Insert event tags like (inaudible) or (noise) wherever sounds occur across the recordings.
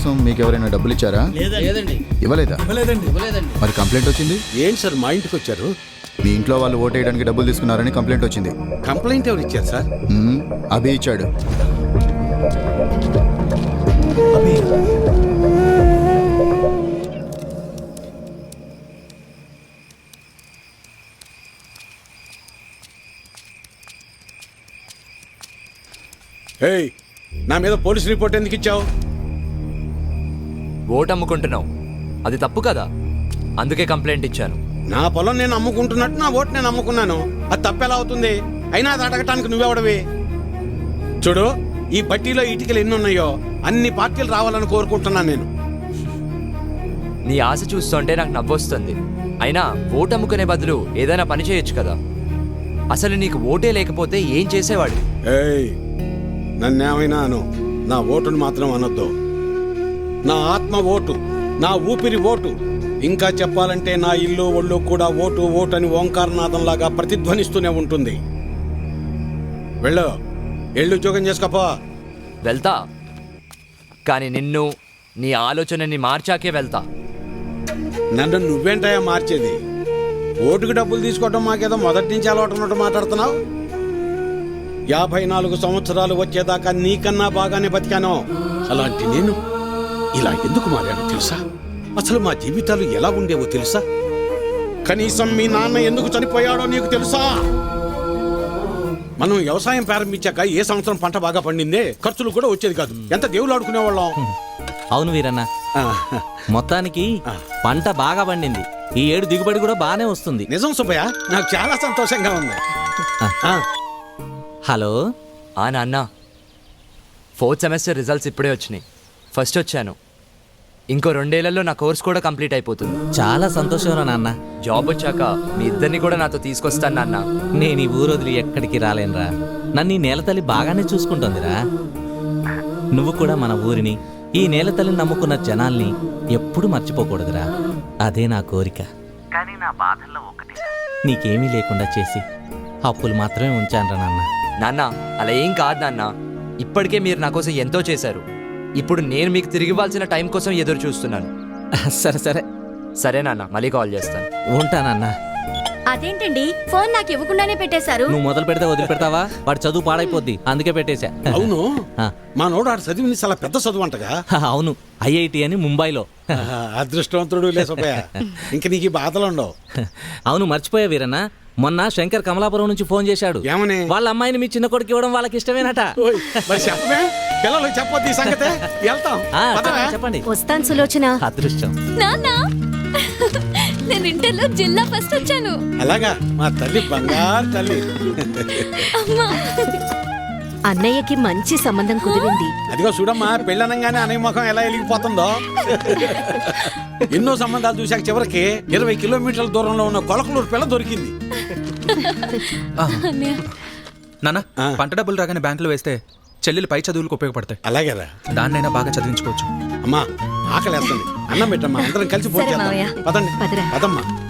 కోసం మీకు ఎవరైనా డబ్బులు ఇచ్చారా లేదండి. ఇవ్వలేదా? ఇవ్వలేదండి. మరి కంప్లైంట్ వచ్చింది? ఏంటి సార్ మా ఇంటికి వచ్చారు? మీ ఇంట్లో వాళ్ళు ఓటేయడానికి డబ్బులు తీసుకున్నారని కంప్లైంట్ వచ్చింది. కంప్లైంట్ ఎవరు ఇచ్చారు సార్? అభి ఇచ్చాడు. ఏయ్ నా మీద పోలీస్ రిపోర్ట్ ఎందుకు ఇచ్చావు? ఓటు అమ్ముకుంటున్నావు. అది తప్పు కదా? అందుకే కంప్లైంట్ ఇచ్చాను. నా పొలం నేను అమ్ముకుంటున్నట్టు నా ఓటు నేను అమ్ముకున్నాను. అది తప్పెలా అవుతుంది? అయినా అది అడగటానికి నువ్వెవడవి? చూడు ఈ పట్టీలో ఇటుకలు ఎన్ని ఉన్నాయో అన్ని పార్టీలు రావాలని కోరుకుంటున్నాను నేను. నీ ఆశ చూస్తుంటే నాకు నవ్వొస్తుంది. అయినా ఓటు అమ్ముకునే బదులు ఏదైనా పని చేయొచ్చు కదా? అసలు నీకు ఓటే లేకపోతే ఏం చేసేవాడు ఏయ్ నన్నేమైనా అను. నా ఓటును మాత్రం అనొద్దు. నా ఆత్మ ఓటు నా ఊపిరి ఓటు ఇంకా చెప్పాలంటే నా ఇల్లు ఒళ్ళు కూడా ఓటు ఓటు అని ఓంకారనాథంలాగా ప్రతిధ్వనిస్తూనే ఉంటుంది. వెళ్ళు ఎళ్ళు ఉద్యోగం చేసుకోపో. వెళ్తా. కానీ నిన్ను నీ ఆలోచనని మార్చాకే వెళ్తా. నన్ను నువ్వేంటయా మార్చేది? ఓటుకు డబ్బులు తీసుకోవటం మాకేదో మొదటి నుంచి అలవాటు ఉన్నట్టు మాట్లాడుతున్నావు? యాభై నాలుగు సంవత్సరాలు వచ్చేదాకా నీకన్నా బాగానే బతికాను? అలాంటి నేను ఇలా ఎందుకు మారాను తెలుసా? అసలు మా జీవితాలు ఎలా ఉండేవో తెలుసా? కనీసం మీ నాన్న ఎందుకు చనిపోయాడో నీకు తెలుసా? మనం వ్యవసాయం ప్రారంభించాక ఏ సంవత్సరం పంట బాగా పండిందే? ఖర్చులు కూడా వచ్చేది కాదు. ఎంత దేవుళ్ళు ఆడుకునేవాళ్ళం? అవును వీరన్న. మొత్తానికి పంట బాగా పండింది. ఈ ఏడు దిగుబడి కూడా బాగానే వస్తుంది. నిజం సుబ్బయ్య నాకు చాలా సంతోషంగా ఉంది. ఆ, హలో? ఆ నాన్న. ఫోర్త్ సెమిస్టర్ రిజల్ట్స్ ఇప్పుడే వచ్చినాయి. ఫస్ట్ వచ్చాను. ఇంకో రెండేళ్ళలో నా కోర్స్ కూడా కంప్లీట్ అయిపోతుంది. చాలా సంతోషం రా నాన్న. జాబ్ వచ్చాక మీ ఇద్దరిని కూడా నాతో తీసుకొస్తాను నాన్న. నేను ఈ ఊరు వదిలి ఎక్కడికి రాలేనురా. నన్ను ఈ నేలతల్లి బాగానే చూసుకుంటుందిరా. నువ్వు కూడా మన ఊరిని ఈ నేలతల్లిని నమ్ముకున్న జనాల్ని ఎప్పుడు మర్చిపోకూడదురా. అదే నా కోరిక. కానీ నా బాధల్లో ఒకటి. నీకేమీ లేకుండా చేసి అప్పులు మాత్రమే ఉంచానురా నాన్న. నాన్న అలా ఏం కాదు నాన్న. ఇప్పటికే మీరు నా కోసం ఎంతో చేశారు. ఇప్పుడు నేను మీకు తిరిగి ఇవ్వాల్సిన టైం కోసం ఎదురు చూస్తున్నాను. (laughs) సరే సరే. సరే నాన్న మళ్ళీ కాల్ చేస్తాను. ఉంటానన్నా అదేంటండి? ఫోన్ నాకు ఇవ్వకుండానే పెట్టేశారు. నువ్వు మొదలు పెడితే వదిలిపెడతావా? వాడి చదువు పాడైపోద్ది అందుకే పెట్టేశా. అవును. (laughs) ఆ. మా నోడు ఆడు చదివింది చాలా పెద్ద చదువు అంటగా. (laughs) అవును ఐఐటి అని ముంబైలో. అదృష్టవంతుడు లే సుబ్బయ్య. ఇంక నీకు ఈ బాధలు ఉండవు. అవును మర్చిపోయా వీరన్న. మొన్న శంకర్ కమలాపురం నుంచి ఫోన్ చేశాడు. ఏమని? వాళ్ళ అమ్మాయిని మీ చిన్న కొడుకు ఇవ్వడం వాళ్ళకి ఇష్టమేనట. ఓయ్, మరి చెప్పమే పిల్లలకు చెప్పొద్దు ఈ సంగతే. వెళ్తాం. ఆ, పదవే. చెప్పండి. వస్తాను సులోచన. అదృష్టం. నాన్న నేను ఇంటర్లో జిల్లా ఫస్ట్ వచ్చాను. అలాగా మా తల్లి బంగారు తల్లి. అన్నయ్యకి మంచి సంబంధం కుదిరింది. అదిగో చూడమ్మా పెళ్ళనంగానే అన్నయ్య ముఖం ఎలా వెలిగిపోతుందో ఎన్నో సంబంధాలు చూశాక చివరికి ఇరవై కిలోమీటర్ల దూరంలో ఉన్న కొలకలూరు పిల్ల దొరికింది. నాన్న. పంట డబ్బులు రాగానే బ్యాంకులో వేస్తే చెల్లెలు పై చదువులకు ఉపయోగపడతాయి. అలాగేరా. దాన్నైనా బాగా చదివించుకోవచ్చు. అమ్మా ఆకలేస్తుంది. అన్నం పెట్టమ్మా అందరం కలిసి. మావయ్య. పదండి. పదమ్మా.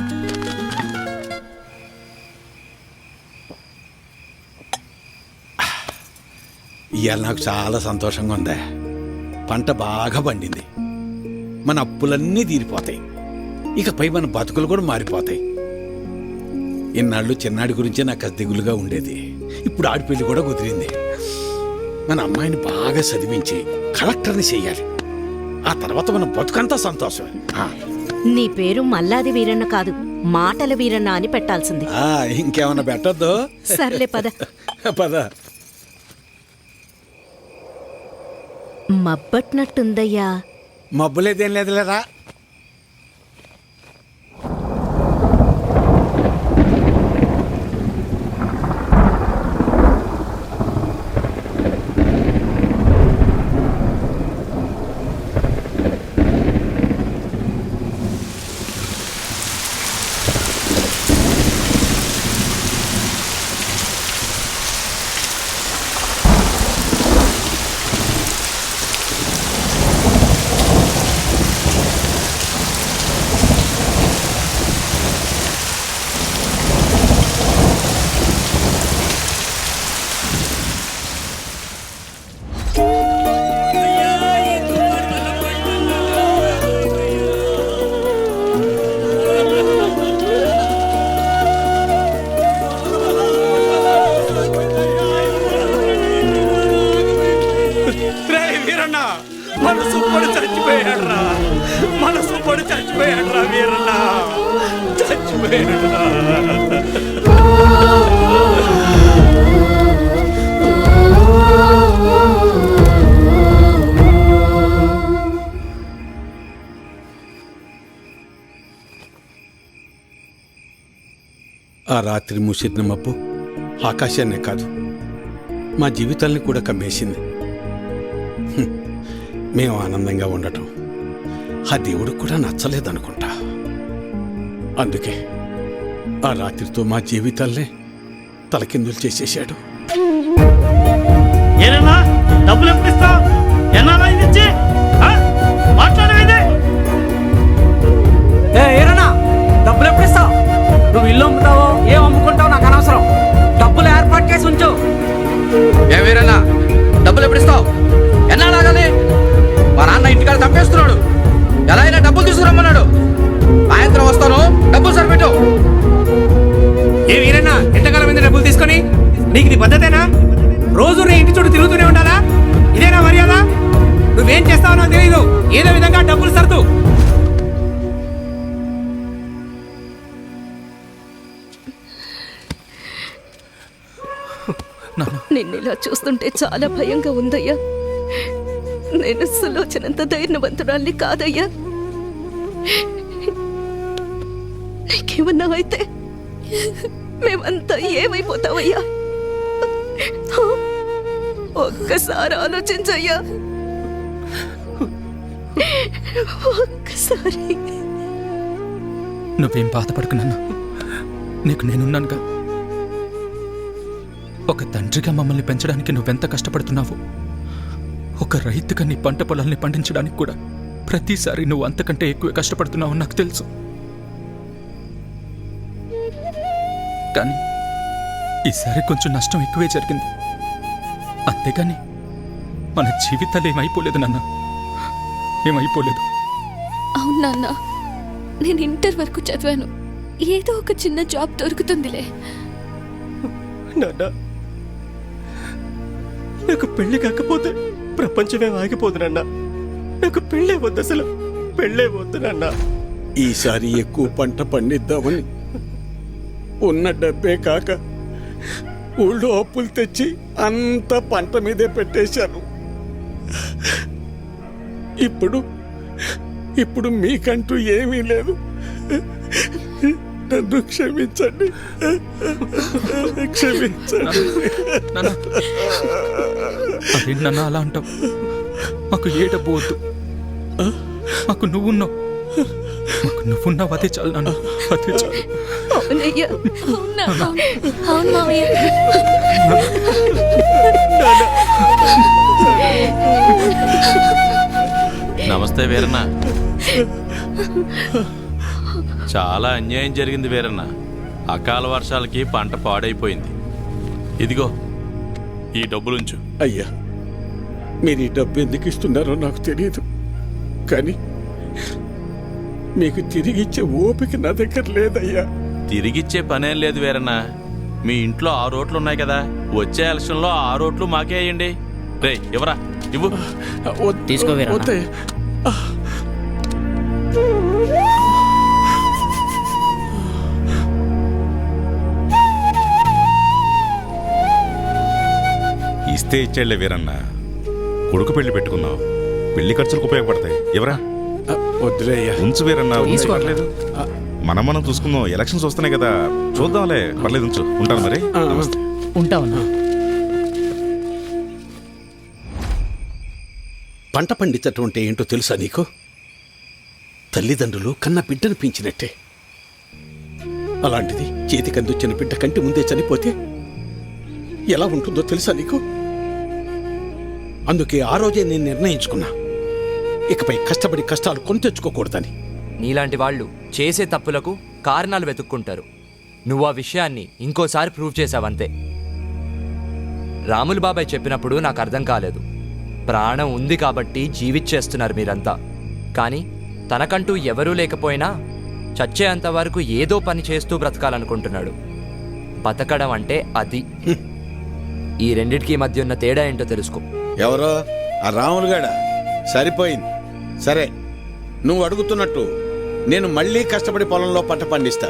ఇవాళ నాకు చాలా సంతోషంగా ఉంది. పంట బాగా పండింది. మన అప్పులన్నీ తీరిపోతాయి. ఇకపై మన బతుకులు కూడా మారిపోతాయి. ఇన్నాళ్ళు చిన్నాడి గురించే నాకు దిగులుగా ఉండేది. ఇప్పుడు ఆడిపెళ్ళి కూడా కుదిరింది. మన అమ్మాయిని బాగా చదివించి కలెక్టర్ని చెయ్యాలి ఆ తర్వాత మన బతుకంతా సంతోషమే. ఆ, నీ పేరు మల్లాది వీరన్న కాదు మాటల వీరన్న అని పెట్టాల్సింది. ఆ, ఇంకేమన్నా పెట్టొద్దు. సర్లే పద. పద. మబ్బట్నట్టుందయ్యా. మబ్బులేదేం లేదులేరా? ఆ రాత్రి మూసిన మబ్బు ఆకాశాన్నే కాదు మా జీవితాల్ని కూడా కమ్మేసింది. మేము ఆనందంగా ఉండటం ఆ దేవుడికి కూడా నచ్చలేదనుకుంటా. అందుకే ఆ రాత్రితో మా జీవితాల్నే తలకిందులు చేసేసాడు డబ్బులు ఎప్పుడు ఏ వీరన్నా డబ్బులు ఎప్పుడు ఇస్తావు? ఎన్నాళ్ళాగాలి మా నాన్న ఇంటికాడ తప్పేస్తున్నాడు. ఎలా అయినా డబ్బులు తీసుకురమ్మన్నాడు. సాయంత్రం వస్తాను డబ్బులు సరిపెట్టు. ఏ వీరన్నా ఎంతకాలం మీద డబ్బులు తీసుకొని? నీకు ఇది పద్ధతేనా? రోజు నీ ఇంటి చుట్టూ తిరుగుతూనే ఉండాలా? ఇదేనా మర్యాద? నువ్వేం చేస్తావో నాకు తెలియదు ఏదో విధంగా డబ్బులు సర్దు. నిన్నిలా చూస్తుంటే చాలా భయంగా ఉందయ్యా. నేను సులోచనంత ధైర్యవంతురాల్ని కాదయ్యా. నీకేమన్నా అయితే మేమంతా ఏమైపోతావయ్యా? ఒక్కసారి ఆలోచించయ్యా. ఒక్కసారి. నువ్వేం బాధపడుకున్నాను నాన్న. నీకు నేనున్నానుగా. ఒక తండ్రిగా మమ్మల్ని పెంచడానికి నువ్వెంత కష్టపడుతున్నావు ఒక రైతుగా నీ పంట పొలాల్ని పండించడానికి కూడా ప్రతిసారి నువ్వు అంతకంటే ఎక్కువ కష్టపడుతున్నావు నాకు తెలుసు. కానీ ఈసారి కొంచెం నష్టం ఎక్కువే జరిగింది. అంతేగాని మన జీవితాలు ఏమైపోలేదు నాన్న. ఏమైపోలేదు. అవును నాన్న నేను ఇంటర్ వరకు చదివాను. ఏదో ఒక చిన్న జాబ్ దొరుకుతుందిలే. నాన్న నాకు పెళ్ళి కాకపోతే ప్రపంచమే ఆగిపోదు నాన్న. నాకు పెళ్ళే వద్దు అసలు. పెళ్ళే వద్దు నాన్న. ఈసారి ఎక్కువ పంట పండిద్దామని ఉన్న డబ్బే కాక ఊళ్ళో అప్పులు తెచ్చి అంత పంట మీదే పెట్టేశాను. ఇప్పుడు ఇప్పుడు మీకంటూ ఏమీ లేదు. నన్ను క్షమించండి. క్షమించండి. నాన్న అదేంటి నాన్న అలా అంటావు. మాకు ఏ డబ్బు వద్దు మాకు నువ్వున్నావు. మాకు నువ్వున్నావు అదే చాలు నాన్న అదే చాలు. నమస్తే వీరన్న. చాలా అన్యాయం జరిగింది వీరన్న. అకాల వర్షాలకి పంట పాడైపోయింది. ఇదిగో ఈ డబ్బులుంచు. అయ్యా మీరు ఈ డబ్బు ఎందుకు ఇస్తున్నారో నాకు తెలియదు కానీ మీకు తిరిగిచ్చే ఓపిక నా దగ్గర లేదయ్యా. తిరిగిచ్చే పనేం లేదు వీరన్న. మీ ఇంట్లో ఆరు రోట్లు ఉన్నాయి కదా. వచ్చే ఎలక్షన్లో ఆ రోట్లు మాకే అయ్యండి. రే ఇవరా ఇవ్వు. తీసుకో వీరన్న. వద్దయ్యా. ఇస్తే ఇచ్చేళ్ళే వీరన్న. కొడుకు పెళ్ళి పెట్టుకున్నావు పెళ్ళి ఖర్చులకు ఉపయోగపడతాయి. ఎవరా? ఉంచు వీరన్న ఉంచు, పర్లేదు. మనం మనం చూసుకుందాం. ఎలక్షన్స్ వస్తున్నాయి కదా. చూద్దాంలే. పర్లేదు ఉంచు. ఉంటాను మరి. పంట పండించటం అంటే ఏంటో తెలుసా నీకు? తల్లిదండ్రులు కన్న బిడ్డను పెంచినట్టే. అలాంటిది చేతికి అందొచ్చిన బిడ్డ కంటి ముందే చనిపోతే ఎలా ఉంటుందో తెలుసా నీకు? అందుకే ఆ రోజే నేను నిర్ణయించుకున్నా. ఇకపై కష్టపడి కష్టాలు కొని తెచ్చుకోకూడదని. నీలాంటి వాళ్ళు చేసే తప్పులకు కారణాలు వెతుక్కుంటారు. నువ్వు ఆ విషయాన్ని ఇంకోసారి ప్రూవ్ చేశావంతే. రాములు బాబాయ్ చెప్పినప్పుడు నాకు అర్థం కాలేదు. ప్రాణం ఉంది కాబట్టి జీవిచ్చేస్తున్నారు మీరంతా. కానీ తనకంటూ ఎవరూ లేకపోయినా చచ్చేంత వరకు ఏదో పని చేస్తూ బ్రతకాలనుకుంటున్నాడు. బతకడం అంటే అది. ఈ రెండిటికి మధ్య ఉన్న తేడా ఏంటో తెలుసుకో. ఎవరో? ఆ రాములుగాడ సరిపోయింది. సరే నువ్వు అడుగుతున్నట్టు నేను మళ్ళీ కష్టపడి పొలంలో పంట పండిస్తా.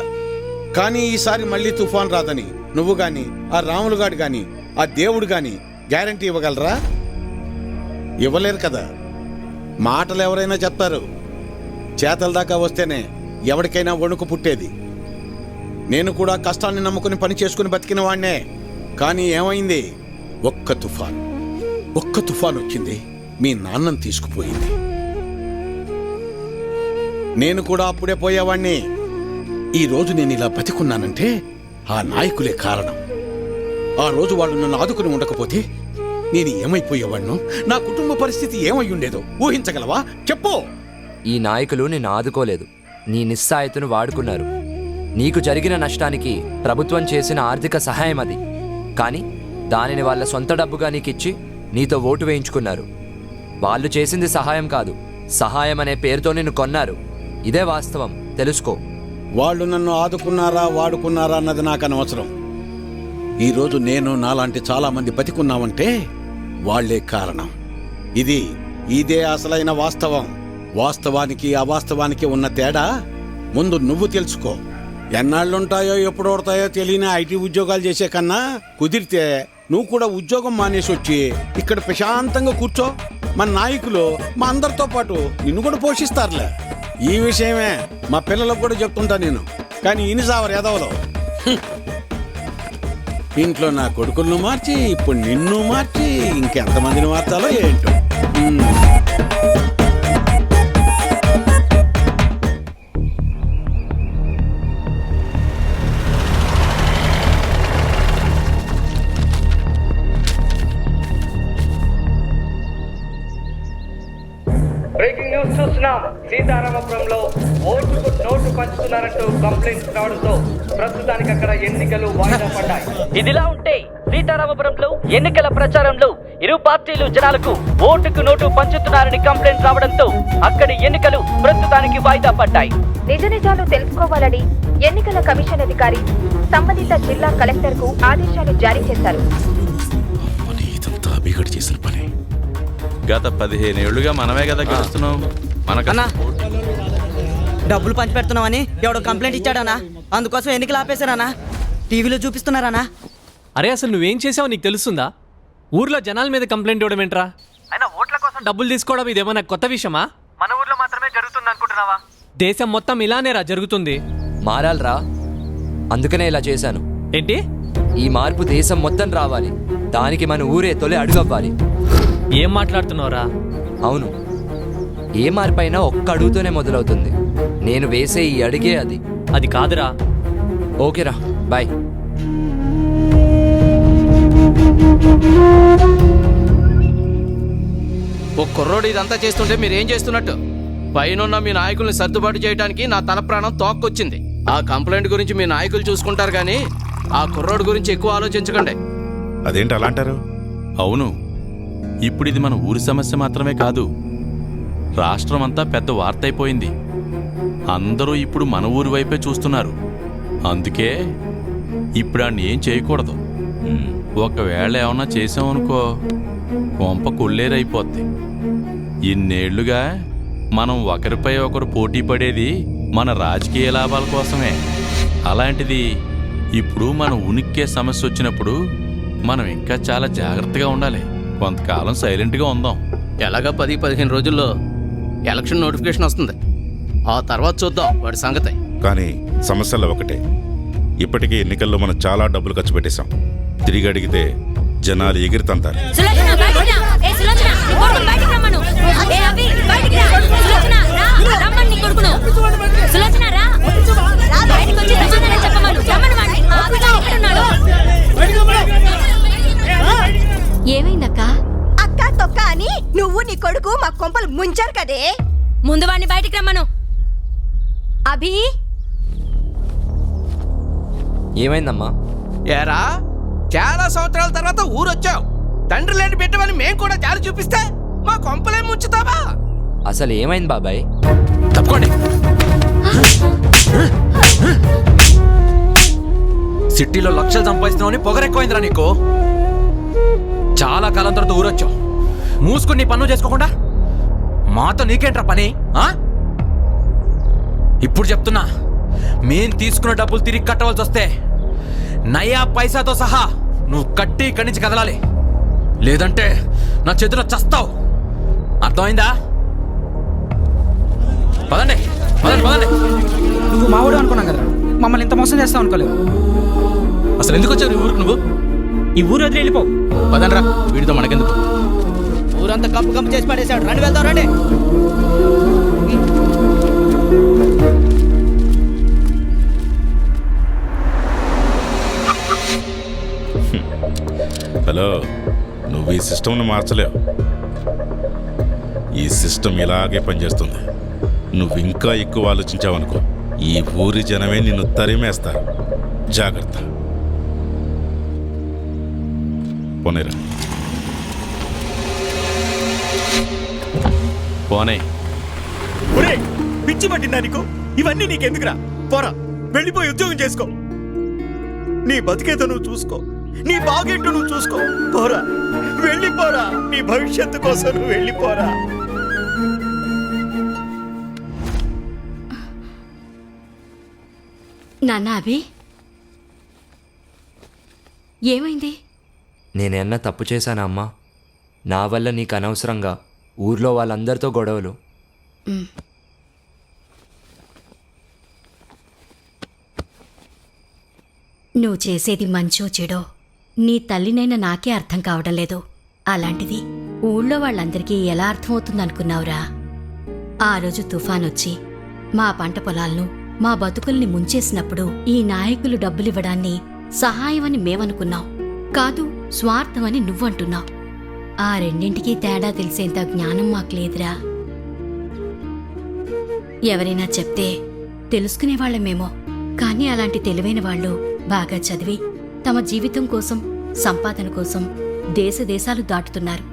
కానీ ఈసారి మళ్ళీ తుఫాన్ రాదని నువ్వు గాని ఆ రాములు గాడు గాని ఆ దేవుడు గాని గ్యారంటీ ఇవ్వగలరా? ఇవ్వలేరు కదా. మాటలు ఎవరైనా చెప్తారు. చేతల దాకా వస్తేనే ఎవరికైనా వణుకు పుట్టేది. నేను కూడా కష్టాన్ని నమ్ముకుని పని చేసుకుని బతికిన వాణ్ణే. కానీ ఏమైంది? ఒక్క తుఫాన్. ఒక్క తుఫాన్ వచ్చింది. మీ నాన్నను తీసుకుపోయింది. నేను కూడా అప్పుడే పోయేవాణ్ణి. ఈ రోజు నేను ఇలా బతికున్నానంటే ఆ నాయకులే కారణం. ఆ రోజు వాళ్ళు నన్ను ఆదుకుని ఉండకపోతే నేను ఏమైపోయేవాడిను నా కుటుంబ పరిస్థితి ఏమై ఉండేదో? ఊహించగలవా? చెప్పు! ఈ నాయకులు నిన్ను ఆదుకోలేదు. నీ నిస్సాయతను వాడుకున్నారు. నీకు జరిగిన నష్టానికి ప్రభుత్వం చేసిన ఆర్థిక సహాయం అది. కానీ దానిని వాళ్ళ సొంత డబ్బుగా నీకిచ్చి నీతో ఓటు వేయించుకున్నారు. వాళ్ళు చేసింది సహాయం కాదు. సహాయం అనే పేరుతో నిన్ను కొన్నారు. ఇదే వాస్తవం. తెలుసుకో. వాళ్ళు నన్ను ఆదుకున్నారా వాడుకున్నారా అన్నది నాకు అనవసరం. ఈరోజు నేను నాలాంటి చాలామంది బతికున్నామంటే వాళ్ళే కారణం. ఇది ఇదే అసలైన వాస్తవం. వాస్తవానికి అవాస్తవానికి ఉన్న తేడా ముందు నువ్వు తెలుసుకో. ఎన్నాళ్ళుంటాయో ఎప్పుడు ఓడతాయో తెలియని ఐటీ ఉద్యోగాలు చేసే కన్నా కుదిరితే నువ్వు కూడా ఉద్యోగం మానేసి వచ్చి ఇక్కడ ప్రశాంతంగా కూర్చో. మన నాయకులు మా అందరితో పాటు నిన్ను కూడా పోషిస్తారులే. ఈ విషయమే మా పిల్లలకు కూడా చెప్తుంటా నేను. కానీ ఇని సావరు ఎదవలో ఇంట్లో నా కొడుకులను మార్చి ఇప్పుడు నిన్ను మార్చి ఇంకెంతమందిని మార్చాలో ఏంటో. సీతారామపురంలో ఓటుకు నోటు పంచుతున్నారంటూ కంప్లైంట్స్ రావడంతో ప్రస్తుతానికి అక్కడ ఎన్నికలు వాయిదా పడ్డాయి. ఇదిలా ఉంటే సీతారామపురంలో ఎన్నికల ప్రచారంలో ఇరు పార్టీలు జనాలకు ఓటుకు నోటు పంచుతున్నారని కంప్లైంట్ రావడంతో అక్కడి ఎన్నికలు ప్రస్తుతానికి వాయిదా పడ్డాయి. నిజ నిజాలు తెలుసుకోవాలని ఎన్నికల కమిషన్ అధికారి సంబంధిత జిల్లా కలెక్టర్కు ఆదేశాలు జారీ చేశారు. చేసిన పని. గత పదిహేను ఏళ్ళుగా మనమే కదా గెలుస్తున్నాం మనకు డబ్బులు పంచి పెడుతున్నామని ఎవడో కంప్లైంట్ ఇచ్చాడనా అందుకోసం ఎన్నికలు ఆపేశారనా టీవీలో చూపిస్తున్నారనా అరే అసలు నువ్వేం చేసావో నీకు తెలుస్తుందా? ఊర్లో జనాల మీద కంప్లైంట్ ఇవ్వడం ఏంట్రా? అయినా ఓట్ల కోసం డబ్బులు తీసుకోవడం ఇదేమన్నా కొత్త విషయమా? మన ఊర్లో మాత్రమే జరుగుతుంది అనుకుంటున్నావా? దేశం మొత్తం ఇలానేరా జరుగుతుంది. మారాలరా. అందుకనే ఇలా చేశాను. ఏంటి? ఈ మార్పు దేశం మొత్తం రావాలి. దానికి మన ఊరే తొలి అడుగవ్వాలి. ఏం మాట్లాడుతున్నావురా? అవును. ఏ మార్పైనా ఒక్క అడుగుతోనే మొదలవుతుంది. నేను వేసే ఈ అడిగే అది. అది కాదురా. ఓకేరా బాయ్. ఓ కుర్రోడు ఇదంతా చేస్తుంటే మీరేం చేస్తున్నట్టు? పైనున్న మీ నాయకుల్ని సర్దుబాటు చేయడానికి నా తల ప్రాణం తోక్కొచ్చింది. ఆ కంప్లైంట్ గురించి మీ నాయకులు చూసుకుంటారు కానీ ఆ కుర్రోడు గురించి ఎక్కువ ఆలోచించకండి. అదేంటి అలా అంటారు? అవును. ఇప్పుడు ఇది మన ఊరి సమస్య మాత్రమే కాదు. రాష్ట్రం అంతా పెద్ద వార్త అయిపోయింది అందరూ ఇప్పుడు మన ఊరి వైపే చూస్తున్నారు. అందుకే ఇప్పుడు ఆడిని ఏం చేయకూడదు. ఒకవేళ ఏమన్నా చేసామనుకో కొంప కొల్లేరైపోద్ది ఇన్నేళ్ళుగా మనం ఒకరిపై ఒకరు పోటీ పడేది మన రాజకీయ లాభాల కోసమే. అలాంటిది ఇప్పుడు మన ఉనికికే సమస్య వచ్చినప్పుడు మనం ఇంకా చాలా జాగ్రత్తగా ఉండాలి. కొంతకాలం సైలెంట్గా ఉందాం. ఎలాగా పది పదిహేను రోజుల్లో ఎలక్షన్ నోటిఫికేషన్ వస్తుంది. ఆ తర్వాత చూద్దాం వాడి సంగతి. కానీ సమస్యల్లో ఒకటే. ఇప్పటికే ఎన్నికల్లో మనం చాలా డబ్బులు ఖర్చు పెట్టేశాం. తిరిగి అడిగితే జనాలు ఎగిరితంతారు ఏమైందక్క? తొక్క అని నువ్వు నీ కొడుకు మా కొంపలు ముంచారు కదే. ముందు వాడిని బయటికి రమ్మను. అభి? ఏమైందమ్మా? ఏరా చాలా సంవత్సరాల తర్వాత ఊరొచ్చావు. తండ్రి లేని బిడ్డవని మేం కూడా జాలి చూపిస్తే మా కొంపలే ముంచుతావా? అసలు ఏమైంది బాబాయ్? తప్పుకోండి. సిటీలో లక్షలు సంపాదిస్తున్నావు పొగరెక్కువైందిరా నీకు. చాలా కాలం తర్వాత ఊరొచ్చావు. మూసుకుని పన్ను చేసుకోకుండా? మాతో నీకేంట్రా పని ఆ? ఇప్పుడు చెప్తున్నా మేం తీసుకున్న డబ్బులు తిరిగి కట్టవలసి వస్తే నయా పైసాతో సహా నువ్వు కట్టి ఇక్కడి నుంచి కదలాలి. లేదంటే నా చేతిలో చస్తావు. అర్థమైందా? పదండి పదండి పదండి. నువ్వు మావాడు అనుకున్నాం కదా మమ్మల్ని ఇంత మోసం చేస్తావు అనుకోలేదు. అసలు ఎందుకు వచ్చావు ఈ ఊరికి నువ్వు? ఈ ఊరు వదిలి వెళ్ళిపో. పదండ్రా వీడితో మనకెందుకు? ఊరంతా కంపు కంపు చేసి పడేశాడు. రండి వెళ్తాం రండి. హలో నువ్వు ఈ సిస్టమ్ను మార్చలేవు. ఈ సిస్టమ్ ఇలాగే పనిచేస్తుంది. నువ్వు ఇంకా ఎక్కువ ఆలోచించావనుకో ఈ ఊరి జనమే నిన్ను తరిమేస్తారు. జాగ్రత్త. పోనేరా. పోనే. ఒరే పిచ్చి పట్టిందా నీకు? ఇవన్నీ నీకెందుకురా? పోరా వెళ్ళిపోయి ఉద్యోగం చేసుకో. నీ బతికేదో నువ్వు చూసుకో. నీ బాగేంటో నువ్వు చూసుకో. పోరా వెళ్ళిపోరా. నీ భవిష్యత్తు కోసం నువ్వు వెళ్ళిపోరా. నాన్న అభి? ఏమైంది? నేనేమన్నా తప్పు చేశానా అమ్మా? నా వల్ల నీకు అనవసరంగా ఊర్లో వాళ్ళందరితో గొడవలు. నువ్వు చేసేది మంచో చెడో నీ తల్లినైనా నాకే అర్థం కావడం లేదు. అలాంటిది ఊళ్ళో వాళ్ళందరికీ ఎలా అర్థమవుతుందనుకున్నావురా? ఆ రోజు తుఫాన్ వచ్చి మా పంట పొలాలను మా బతుకుల్ని ముంచేసినప్పుడు ఈ నాయకులు డబ్బులివ్వడాన్ని సహాయమని మేమనుకున్నాం. కాదు స్వార్థమని నువ్వంటున్నావు. ఆ రెండింటికి తేడా తెలిసేంత జ్ఞానం మాకు లేదురా ఎవరైనా చెప్తే తెలుసుకునేవాళ్ళమేమో కానీ అలాంటి తెలివైన వాళ్ళు బాగా చదివి తమ జీవితం కోసం సంపాదన కోసం దేశ దేశాలు దాటుతున్నారు.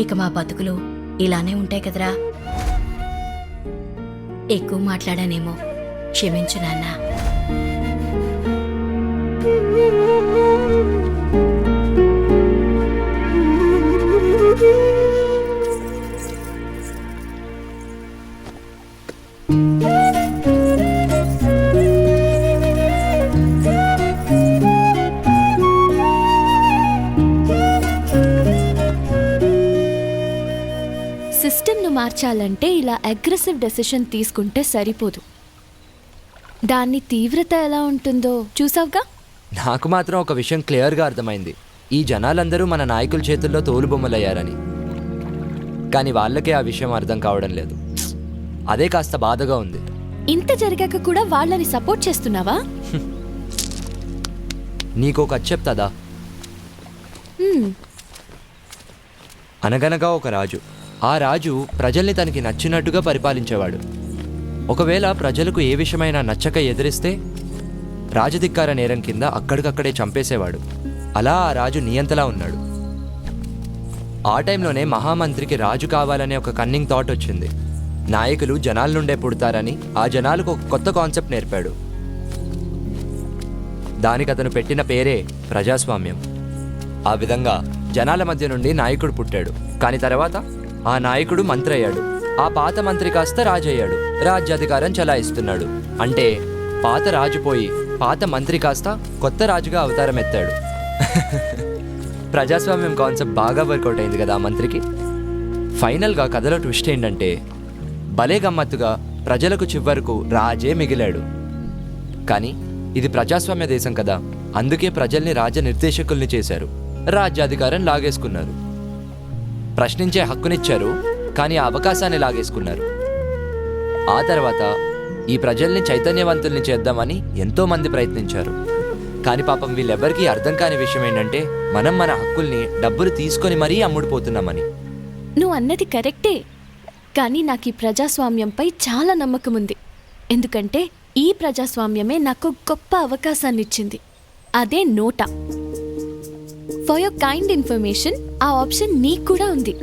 ఇక మా బతుకులు ఇలానే ఉంటాయి కదరా. ఎక్కువ మాట్లాడానేమో క్షమించు నాన్నా. మార్చాలంటే ఇలా అగ్రెసివ్ డెసిషన్ తీసుకుంటే సరిపోదు. దాన్ని తీవ్రత ఎలా ఉంటుందో చూసావుగా? నాకు మాత్రం ఒక విషయం క్లియర్గా అర్థమైంది. ఈ జనాలందరూ మన నాయకుల చేతుల్లో తోలుబొమ్మలయ్యారని కానీ వాళ్ళకే ఆ విషయం అర్థం కావడం లేదు. అదే కాస్త బాధగా ఉంది. ఇంత జరిగాక కూడా వాళ్ళని సపోర్ట్ చేస్తున్నావా? (laughs) నీకు ఒక చెప్తాదా అనగనగా ఒక రాజు. ఆ రాజు ప్రజల్ని తనకి నచ్చినట్టుగా పరిపాలించేవాడు. ఒకవేళ ప్రజలకు ఏ విషయమైనా నచ్చక ఎదిరిస్తే రాజధిక్కార నేరం కింద అక్కడికక్కడే చంపేసేవాడు. అలా ఆ రాజు నియంతలా ఉన్నాడు. ఆ టైంలోనే మహామంత్రికి రాజు కావాలనే ఒక కన్నింగ్ థాట్ వచ్చింది. నాయకులు జనాల నుండే పుడతారని ఆ జనాలకు ఒక కొత్త కాన్సెప్ట్ నేర్పాడు. దానికి అతను పెట్టిన పేరే ప్రజాస్వామ్యం. ఆ విధంగా జనాల మధ్య నుండి నాయకుడు పుట్టాడు. కానీ తర్వాత ఆ నాయకుడు మంత్రి అయ్యాడు ఆ పాత మంత్రి కాస్త రాజయ్యాడు. రాజ్యాధికారం చలాయిస్తున్నాడు. అంటే పాత రాజు పోయి పాత మంత్రి కాస్త కొత్త రాజుగా అవతారం ఎత్తాడు (laughs) ప్రజాస్వామ్యం కాన్సెప్ట్ బాగా వర్కౌట్ అయింది కదా ఆ మంత్రికి. ఫైనల్గా కథలో ట్విస్ట్ ఏంటంటే భలే గమ్మత్తుగా ప్రజలకు చివరకు రాజే మిగిలాడు. కానీ ఇది ప్రజాస్వామ్య దేశం కదా. అందుకే ప్రజల్ని రాజ నిర్దేశకుల్ని చేశారు. రాజ్యాధికారం లాగేసుకున్నారు. ప్రశ్నించే హక్కునిచ్చారు కానీ ఆ అవకాశాన్ని లాగేసుకున్నారు. ఆ తర్వాత ఈ ప్రజల్ని చైతన్యవంతుల్ని చేద్దామని ఎంతోమంది ప్రయత్నించారు. కానీ పాపం వీళ్ళెవ్వరికీ అర్థం కాని విషయం ఏంటంటే మనం మన హక్కుల్ని డబ్బులు తీసుకొని మరీ అమ్ముడుపోతున్నామని. నువ్వు అన్నది కరెక్టే కానీ నాకు ఈ ప్రజాస్వామ్యంపై చాలా నమ్మకం ఉంది ఎందుకంటే ఈ ప్రజాస్వామ్యమే నాకు గొప్ప అవకాశాన్ని ఇచ్చింది అదే NOTA. For your kind information ఆ ఆప్షన్ నీకు కూడా ఉంది.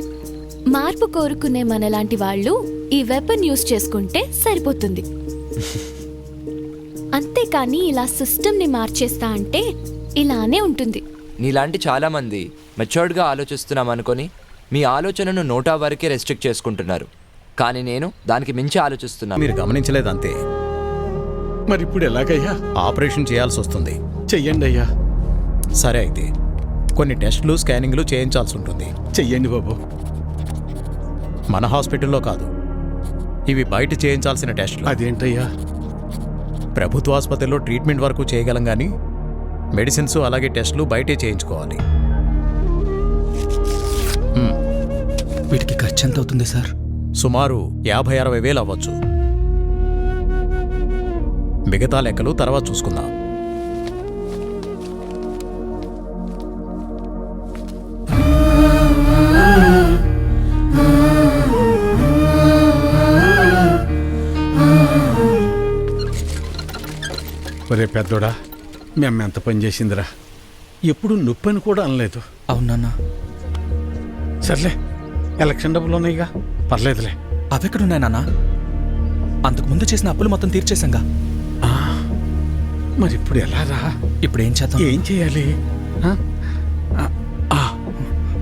మార్పు కోరుకునే మనలాంటి వాళ్ళు ఈ వెపన్ యూస్ చేసుకుంటే సరిపోతుంది. (laughs) అంతేకాని ఇలా సిస్టమ్ని మార్చేస్తా అంటే ఇలానే ఉంటుంది. నీలాంటి చాలామంది మెచ్యూర్డ్గా ఆలోచిస్తున్నాం అనుకొని మీ ఆలోచనను నోటా వరకే రెస్ట్రిక్ట్ చేసుకుంటున్నారు. కానీ నేను దానికి మించి ఆలోచిస్తున్నాను. మీరు గమనించలేదంతే. మరి ఇప్పుడు ఎలాగయ్యా? ఆపరేషన్ చేయాల్సి వస్తుంది చెయ్యండి అయ్యా సరే అయితే. కొన్ని టెస్టులు స్కానింగ్లు చేయించాల్సి ఉంటుంది. చెయ్యండి బాబు. మన హాస్పిటల్లో కాదు. ఇవి బయట చేయించాల్సిన టెస్టులు. అదేంటయ్యా? ప్రభుత్వ ఆసుపత్రిలో ట్రీట్మెంట్ వరకు చేయగలం కానీ మెడిసిన్స్ అలాగే టెస్టులు బయటే చేయించుకోవాలి. వీటికి ఖర్చు ఎంత అవుతుంది సార్? సుమారు యాభై అరవై వేలు అవ్వచ్చు. మిగతా లెక్కలు తర్వాత చూసుకుందాం. పెద్దోడా? మేము ఎంత పని చేసిందిరా? ఎప్పుడు నొప్పి అని కూడా అనలేదు. అవునన్నా. సర్లే ఎలక్షన్ డబ్బులు ఉన్నాయిగా. పర్లేదులే. అవెక్కడున్నాయి నాన్న? అంతకు ముందు చేసిన అప్పులు మొత్తం తీర్చేశాంగా. మరి ఇప్పుడు ఎలా రా? ఇప్పుడు ఏం చేద్దాం? ఏం చేయాలి?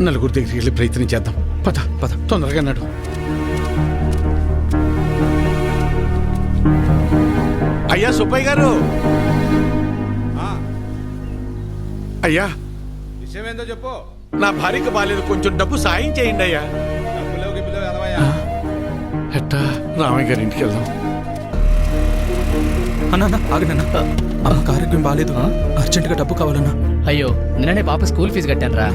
నలుగురు దగ్గరికి వెళ్ళి ప్రయత్నం చేద్దాం. పద పద. తొందరగా నడు. అయ్యా సుబ్బయ్య గారు. అయ్యా. విషయం ఏందో చెప్పు. నా భార్యకి బాలేదు కొంచెం డబ్బు సాయం చేయండి అయ్యా. ఎట్టా రామయ్య గారి ఇంటికి వెళ్దాం. అన్నా ఆగనన్నా అమ్మకి ఆరోగ్యం బాగాలేదు అర్జెంటుగా డబ్బు కావాలన్నా. అయ్యో నిన్ననే పాప స్కూల్ ఫీజు కట్టాను రా